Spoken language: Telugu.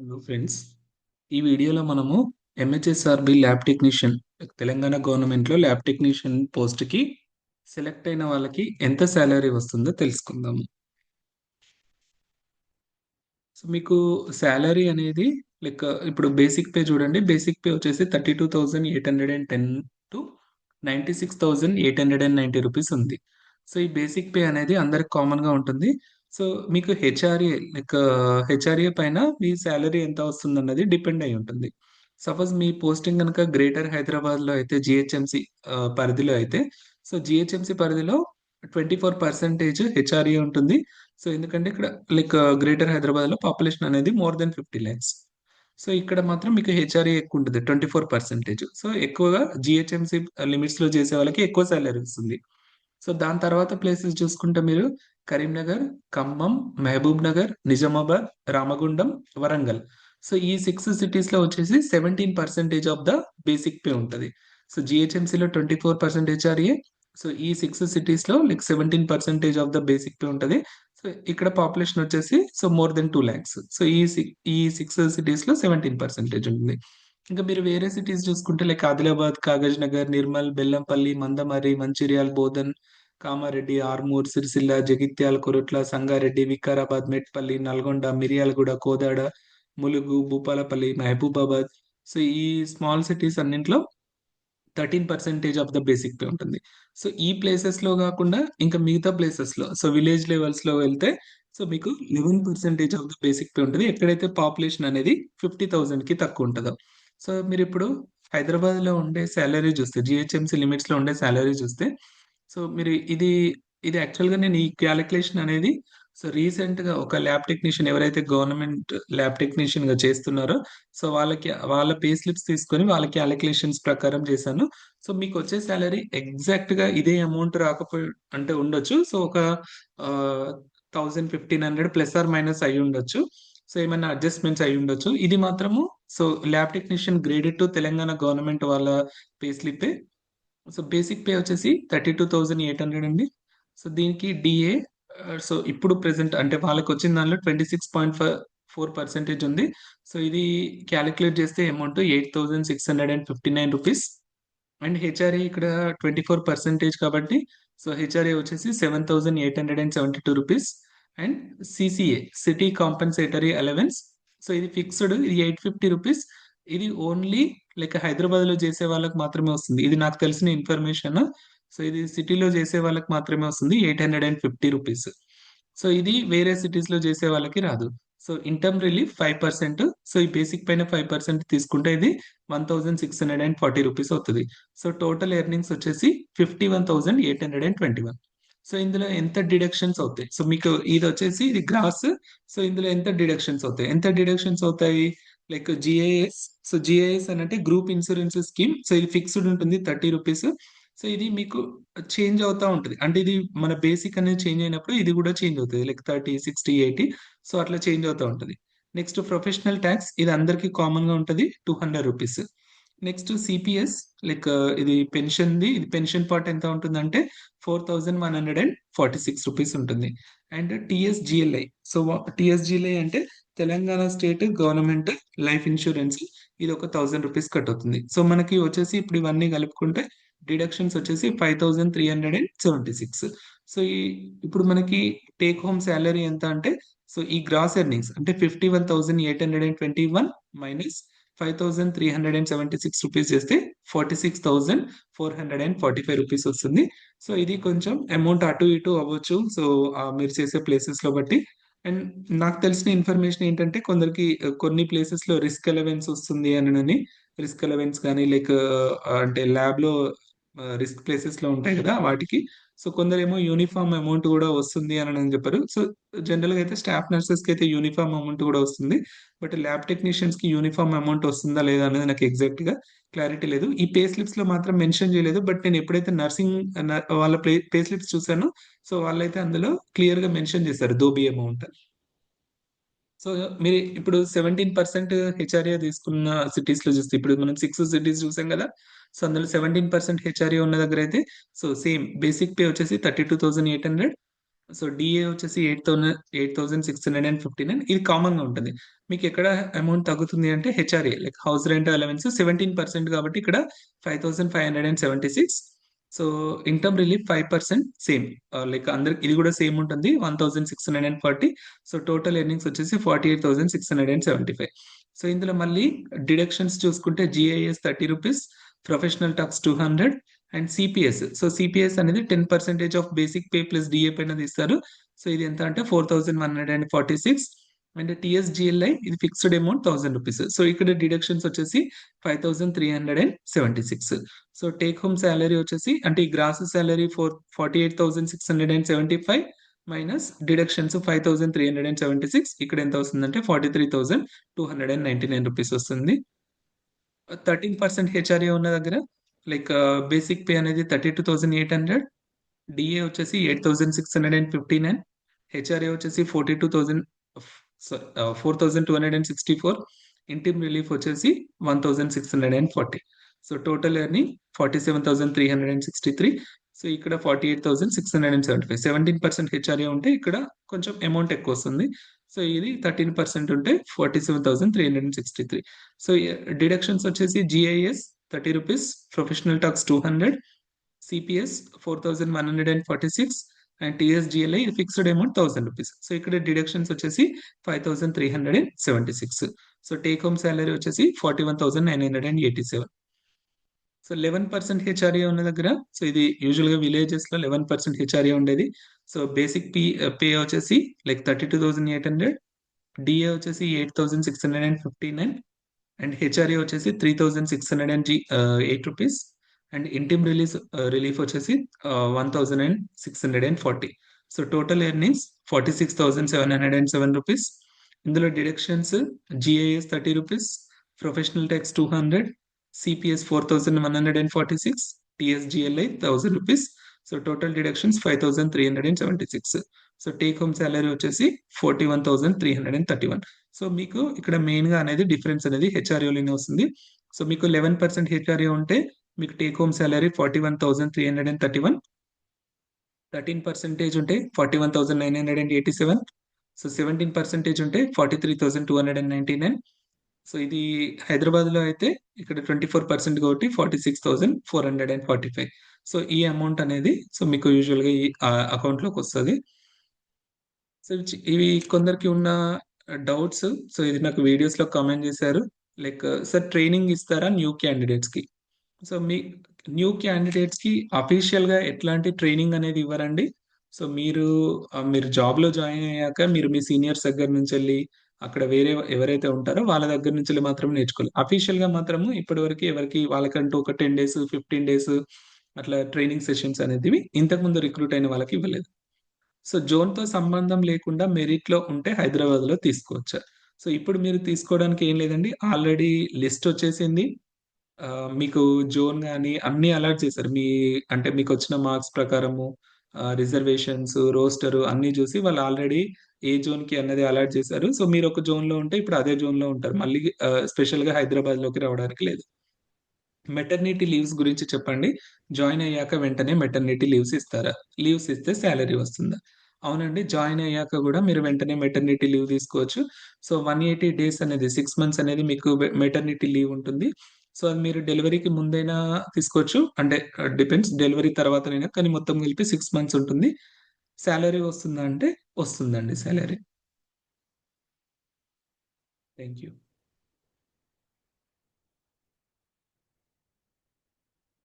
హలో ఫ్రెండ్స్ ఈ వీడియోలో మనము ఎంహెచ్ఎస్ఆర్బి ల్యాబ్ టెక్నీషియన్ తెలంగాణ గవర్నమెంట్లో ల్యాబ్ టెక్నీషియన్ పోస్ట్కి సెలెక్ట్ అయిన వాళ్ళకి ఎంత శాలరీ వస్తుందో తెలుసుకుందాము. సో మీకు శాలరీ అనేది లైక్ ఇప్పుడు బేసిక్ పే చూడండి. బేసిక్ పే వచ్చేసి thirty two thousand eight hundred and ten to ninety six thousand eight hundred and ninety rupees ఉంది. సో ఈ బేసిక్ పే అనేది అందరికి కామన్గా ఉంటుంది. సో మీకు హెచ్ఆర్ఏ లైక్ హెచ్ఆర్ఏ పైన మీ శాలరీ ఎంత వస్తుంది అన్నది డిపెండ్ అయి ఉంటుంది. సపోజ్ మీ పోస్టింగ్ కనుక గ్రేటర్ హైదరాబాద్లో అయితే జిహెచ్ఎంసి uh, పరిధిలో అయితే సో జిహెచ్ఎంసి పరిధిలో ట్వంటీ ఫోర్ పర్సెంటేజ్ హెచ్ఆర్ఏ ఉంటుంది. సో ఎందుకంటే ఇక్కడ లైక్ గ్రేటర్ హైదరాబాద్లో పాపులేషన్ అనేది more than fifty lakhs so ఇక్కడ మాత్రం మీకు హెచ్ఆర్ఏ ఎక్కువ ఉంటుంది ట్వంటీ ఫోర్ పర్సెంటేజ్ సో ఎక్కువగా జిహెచ్ఎంసి లిమిట్స్లో చేసే వాళ్ళకి ఎక్కువ శాలరీ వస్తుంది. సో దాని తర్వాత ప్లేసెస్ చూసుకుంటే మీరు కరీంనగర్ ఖమ్మం మహబూబ్ నగర్ నిజామాబాద్ రామగుండం వరంగల్. సో ఈ సిక్స్ సిటీస్లో వచ్చేసి seventeen percentage of the basic pay ఉంటుంది. So జిహెచ్ఎంసీలో twenty four percentage RA so ఈ సిక్స్ సిటీస్లో like seventeen percentage of the basic pay ఉంటుంది. సో ఇక్కడ పాపులేషన్ వచ్చేసి so more than two lakhs so ఈ ఈ సిక్స్ సిటీస్లో సెవెంటీన్ పర్సెంటేజ్ ఉంటుంది ఇంకా మీరు వేరే సిటీస్ చూసుకుంటే like Adilabad Kagaznagar Nirmal Bellampalli Mandamarri Mancherial Bodhan Kamareddy Armoor Sircilla Jagtial Korutla Sangareddy Vikarabad Metpally Nalgonda Miryalaguda Kodad Mulugu Bhupalpally Mahabubabad. So ఈ స్మాల్ సిటీస్ అన్నింటిలో thirteen percentage of the basic pay ఉంటుంది. సో ఈ ప్లేసెస్లో కాకుండా ఇంకా మిగతా ప్లేసెస్లో సో విలేజ్ లెవెల్స్లో వెళ్తే సో మీకు eleven percentage of the basic pay ఉంటుంది. ఎక్కడైతే పాపులేషన్ అనేది ఫిఫ్టీ థౌసండ్కి తక్కువ ఉంటుందో. సో మీరు ఇప్పుడు హైదరాబాద్లో ఉండే శాలరీ చూస్తే జిహెచ్ఎంసీ లిమిట్స్లో ఉండే శాలరీ చూస్తే సో మీరు ఇది ఇది యాక్చువల్గా నేను ఈ క్యాలిక్యులేషన్ అనేది సో రీసెంట్గా ఒక ల్యాబ్ టెక్నీషియన్ ఎవరైతే గవర్నమెంట్ ల్యాబ్ టెక్నీషియన్గా చేస్తున్నారో సో వాళ్ళకి వాళ్ళ పే స్లిప్స్ తీసుకొని వాళ్ళ క్యాలిక్యులేషన్స్ ప్రకారం చేశాను. సో మీకు వచ్చే శాలరీ ఎగ్జాక్ట్గా ఇదే అమౌంట్ రాకపోయి అంటే ఉండొచ్చు. సో ఒక thousand fifteen hundred plus or minus అయి ఉండొచ్చు. సో ఏమైనా అడ్జస్ట్మెంట్స్ అయి ఉండొచ్చు. ఇది మాత్రము so lab technician graded to Telangana government వాళ్ళ pay slip so basic pay వచ్చేసి thirty two thousand eight hundred అండి. సో దీనికి డిఏ సో ఇప్పుడు ప్రెసెంట్ అంటే వాళ్ళకి వచ్చిన దానిలో twenty six point four percentage ఉంది. సో ఇది క్యాలిక్యులేట్ చేస్తే amount eight thousand six hundred and fifty nine rupees. And HRA ఇక్కడ ట్వంటీ ఫోర్ పర్సెంటేజ్ కాబట్టి సో హెచ్ఆర్ఏ వచ్చేసి seven thousand eight hundred and seventy two rupees. And CCA city compensatory allowance. So ఇది ఫిక్స్డ్ ఇది ఎయిట్ ఫిఫ్టీ రూపీస్. ఇది ఓన్లీ లైక్ హైదరాబాద్లో చేసే వాళ్ళకి మాత్రమే వస్తుంది. ఇది నాకు తెలిసిన ఇన్ఫర్మేషన్. సో ఇది సిటీలో చేసే వాళ్ళకి మాత్రమే వస్తుంది. Eight hundred and fifty rupees. So ఇది వేరే సిటీస్లో చేసే వాళ్ళకి రాదు. So income relief five percent. So ఈ బేసిక్ పైన ఫైవ్ పర్సెంట్ తీసుకుంటే ఇది one thousand six hundred and forty rupees అవుతుంది. సో టోటల్ ఎర్నింగ్స్ వచ్చేసి fifty one thousand eight hundred and twenty one. So ఇందులో ఎంత డిడక్షన్స్ అవుతాయి? సో మీకు ఇది వచ్చేసి ఇది గ్రాస్. సో ఇందులో ఎంత డిడక్షన్స్ అవుతాయి? ఎంత డిడక్షన్స్ అవుతాయి? లైక్ జిఐఎస్ సో జిఐఎస్ అని అంటే గ్రూప్ ఇన్సూరెన్స్ స్కీమ్. సో ఇది ఫిక్స్డ్ ఉంటుంది థర్టీ రూపీస్. సో ఇది మీకు చేంజ్ అవుతా ఉంటుంది. అంటే ఇది మన బేసిక్ అనేది చేంజ్ అయినప్పుడు ఇది కూడా చేంజ్ అవుతుంది. Like thirty sixty eighty. So అట్లా చేంజ్ అవుతూ ఉంటుంది. Next professional tax. ఇది అందరికీ కామన్గా ఉంటుంది. Two hundred rupees. Next CPS like ఇది పెన్షన్ది ఇది పెన్షన్ పార్ట్ ఎంత ఉంటుందంటే four thousand one hundred and forty six rupees ఉంటుంది. అండ్ టిఎస్జిఎల్ఐ సో టిఎస్జిఎల్ఐ అంటే Telangana state government life insurance. ఇది ఒక థౌసండ్ రూపీస్ కట్ అవుతుంది సో మనకి వచ్చేసి ఇప్పుడు ఇవన్నీ కలుపుకుంటే డిడక్షన్స్ వచ్చేసి five thousand three hundred and seventy six. So ఈ ఇప్పుడు మనకి టేక్ హోమ్ శాలరీ ఎంత అంటే సో ఈ గ్రాస్ ఎర్నింగ్స్ అంటే fifty one thousand eight hundred and twenty one minus five thousand three hundred and seventy six rupees చేస్తే forty six thousand four hundred and forty five rupees వస్తుంది. సో ఇది కొంచెం అమౌంట్ అటు ఇటు అవ్వచ్చు. సో మీరు చేసే ప్లేసెస్లో బట్టి. అండ్ నాకు తెలిసిన ఇన్ఫర్మేషన్ ఏంటంటే కొందరికి కొన్ని ప్లేసెస్లో రిస్క్ అలవెన్స్ వస్తుంది అని రిస్క్ అలవెన్స్ కానీ లైక్ అంటే ల్యాబ్లో రిస్క్ ప్లేసెస్లో ఉంటాయి కదా వాటికి. సో కొందరేమో యూనిఫామ్ అమౌంట్ కూడా వస్తుంది అని అని చెప్పారు. సో జనరల్గా అయితే స్టాఫ్ నర్సెస్కి అయితే యూనిఫామ్ అమౌంట్ కూడా వస్తుంది. బట్ ల్యాబ్ టెక్నీషియన్స్కి యూనిఫామ్ అమౌంట్ వస్తుందా లేదా అనేది నాకు ఎగ్జాక్ట్గా క్లారిటీ లేదు. ఈ పే స్లిప్స్లో మాత్రం మెన్షన్ చేయలేదు. బట్ నేను ఎప్పుడైతే నర్సింగ్ వాళ్ళ పే స్లిప్స్ చూసానో సో వాళ్ళైతే అందులో క్లియర్గా మెన్షన్ చేశారు దోబీ అమౌంట్ సో మీరు ఇప్పుడు సెవెంటీన్ పర్సెంట్ హెచ్ఆర్ఏ తీసుకున్న సిటీస్లో చూస్తే ఇప్పుడు మనం సిక్స్ సిటీస్ చూసాం కదా సో అందులో సెవెంటీన్ పర్సెంట్ హెచ్ఆర్ఏ ఉన్న దగ్గర అయితే సో సేమ్ బేసిక్ పే వచ్చేసి thirty two thousand eight hundred so DA వచ్చేసి eight thousand eight thousand six hundred and fifty nine ఇది కామన్గా ఉంటుంది. మీకు ఎక్కడ అమౌంట్ తగ్గుతుంది అంటే HRA like house rent allowance seventeen percent కాబట్టి ఇక్కడ five thousand five hundred and seventy six so income relief five percent same like అందరికి ఇది కూడా సేమ్ ఉంటుంది. One thousand six hundred and forty so total earnings వచ్చేసి forty eight thousand six hundred and seventy five so ఇందులో మళ్ళీ డిడక్షన్స్ చూసుకుంటే GIS thirty rupees professional tax two hundred and CPS so CPS అనేది ten percentage of basic pay plus DA పైన తీస్తారు. సో ఇది ఎంత అంటే four thousand one hundred and forty six and TSGLI ఇది fixed amount thousand rupees so ఇక్కడ డిడక్షన్స్ వచ్చేసి five thousand three hundred and seventy six so take home salary వచ్చేసి అంటే ఈ gross salary four forty eight thousand six hundred and seventy five minus deductions five thousand three hundred and seventy six ఇక్కడ ఎంత వస్తుందంటే forty three thousand two hundred and ninety nine rupees వస్తుంది థర్టీన్ పర్సెంట్ హెచ్ఆర్ఏ ఉన్న దగ్గర లైక్ బేసిక్ పే అనేది thirty two thousand eight hundred DA వచ్చేసి eight thousand six hundred and fifty nine HRA వచ్చేసి forty two thousand four thousand two hundred and sixty four interim relief వచ్చేసి one thousand six hundred and forty so total earning forty seven thousand three hundred and sixty three so ఇక్కడ forty eight thousand six hundred and seventy five seventeen percent HRA ఉంటే ఇక్కడ కొంచెం అమౌంట్ ఎక్కువ వస్తుంది. సో ఇది థర్టీన్ పర్సెంట్ ఉంటే forty seven thousand three hundred and sixty three so deductions వచ్చేసి GIS thirty rupees professional tax two hundred CPS four thousand one hundred and forty six and TSGLI fixed amount thousand rupees so ఇక్కడ డిడక్షన్స్ వచ్చేసి five thousand three hundred and seventy six so take home salary వచ్చేసి forty one thousand nine hundred and eighty seven so eleven percent HRA ఉన్న దగ్గర సో ఇది యూజువల్గా విలేజెస్లో లెవెన్ పర్సెంట్ హెచ్ఆర్ఏ ఉండేది. సో బేసిక్ పీ పే వచ్చేసి like thirty two thousand eight hundred DA వచ్చేసి eight thousand six hundred and fifty nine and HRA వచ్చేసి three thousand six hundred and G eight rupees and interim release relief వచ్చేసి one thousand and six hundred and forty so total earnings forty six thousand seven hundred and seven rupees ఇందులో deductions GIS thirty rupees professional tax two hundred CPS four thousand one hundred and forty six TSGLI thousand rupees so total deductions five thousand three hundred and seventy six so take home salary వచ్చేసి forty one thousand three hundred and thirty one so మీకు ఇక్కడ మెయిన్గా అనేది డిఫరెన్స్ అనేది హెచ్ఆర్ఏలోనే వస్తుంది. సో మీకు లెవెన్ పర్సెంట్ హెచ్ఆర్ఏ ఉంటే మీకు take home salary forty one thousand three hundred and thirty one thirteen percentage ఉంటే forty one thousand nine hundred and eighty seven so seventeen percentage ఉంటే forty three thousand two hundred and ninety nine so ఇది హైదరాబాద్లో అయితే ఇక్కడ ట్వంటీ ఫోర్ పర్సెంట్ కాబట్టి forty six thousand four hundred and forty five so ఈ అమౌంట్ అనేది సో మీకు యూజువల్గా ఈ అకౌంట్లోకి వస్తుంది. సో ఇవి కొందరికి ఉన్న డౌట్స్ సో ఇది నాకు వీడియోస్లో కామెంట్ చేశారు. లైక్ సార్ ట్రైనింగ్ ఇస్తారా న్యూ క్యాండిడేట్స్కి సో మీ న్యూ క్యాండిడేట్స్కి అఫీషియల్గా ఎట్లాంటి ట్రైనింగ్ అనేది ఇవ్వరండి. సో మీరు మీరు జాబ్లో జాయిన్ అయ్యాక మీరు మీ సీనియర్స్ దగ్గర నుంచి వెళ్ళి అక్కడ వేరే ఎవరైతే ఉంటారో వాళ్ళ దగ్గర నుంచి మాత్రం నేర్చుకోవాలి. అఫీషియల్గా మాత్రము ఇప్పటి వరకు ఎవరికి వాళ్ళకంటూ ఒక టెన్ డేస్ ఫిఫ్టీన్ డేస్ అట్లా ట్రైనింగ్ సెషన్స్ అనేది ఇంతకుముందు రిక్రూట్ అయిన వాళ్ళకి ఇవ్వలేదు. సో జోన్తో సంబంధం లేకుండా మెరిట్లో ఉంటే హైదరాబాద్లో తీసుకోవచ్చు? సో ఇప్పుడు మీరు తీసుకోవడానికి ఏం లేదండి. ఆల్రెడీ లిస్ట్ వచ్చేసింది. మీకు జోన్ కానీ అన్ని అలర్ట్ చేశారు. మీ అంటే మీకు వచ్చిన మార్క్స్ ప్రకారము రిజర్వేషన్స్ రోస్టర్ అన్ని చూసి వాళ్ళు ఆల్రెడీ ఏ జోన్కి అన్నది అలర్ట్ చేశారు. సో మీరు ఒక జోన్లో ఉంటే ఇప్పుడు అదే జోన్లో ఉంటారు. మళ్ళీ స్పెషల్గా హైదరాబాద్లోకి రావడానికి లేదు. మెటర్నిటీ లీవ్స్ గురించి చెప్పండి. జాయిన్ అయ్యాక వెంటనే మెటర్నిటీ లీవ్స్ ఇస్తారా? లీవ్స్ ఇస్తే శాలరీ వస్తుందా. అవునండి. జాయిన్ అయ్యాక కూడా మీరు వెంటనే మెటర్నిటీ లీవ్ తీసుకోవచ్చు. సో వన్ ఎయిటీ డేస్ అనేది సిక్స్ మంత్స్ అనేది మీకు మెటర్నిటీ లీవ్ ఉంటుంది. సో అది మీరు డెలివరీకి ముందైనా తీసుకోవచ్చు. అంటే డిపెండ్స్ డెలివరీ తర్వాతనైనా కానీ మొత్తం కలిపి సిక్స్ మంత్స్ ఉంటుంది. శాలరీ వస్తుందా అంటే వస్తుందండి శాలరీ థ్యాంక్ యూ